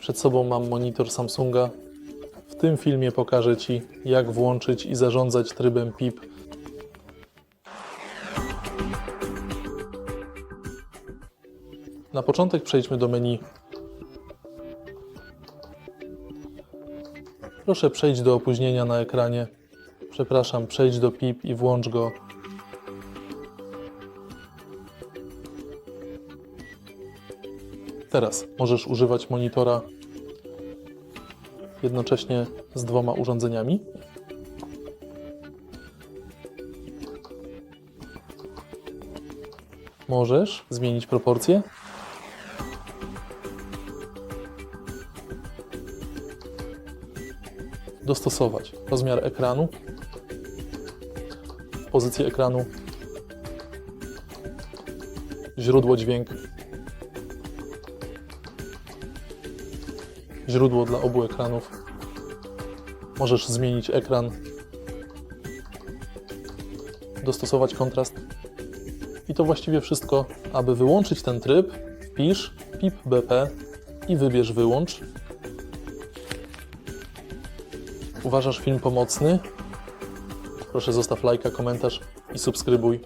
Przed sobą mam monitor Samsunga. W tym filmie pokażę Ci, jak włączyć i zarządzać trybem PIP. Na początek przejdźmy do menu. Proszę przejść do opóźnienia na ekranie. Przepraszam, przejdź do PIP i włącz go. Teraz możesz używać monitora jednocześnie z dwoma urządzeniami. Możesz zmienić proporcje. Dostosować rozmiar ekranu, pozycję ekranu, źródło dźwięku. Źródło dla obu ekranów. Możesz zmienić ekran, dostosować kontrast. I to właściwie wszystko. Aby wyłączyć ten tryb, wpisz pip BP i wybierz wyłącz. Uważasz film pomocny? Proszę zostaw lajka, komentarz i subskrybuj.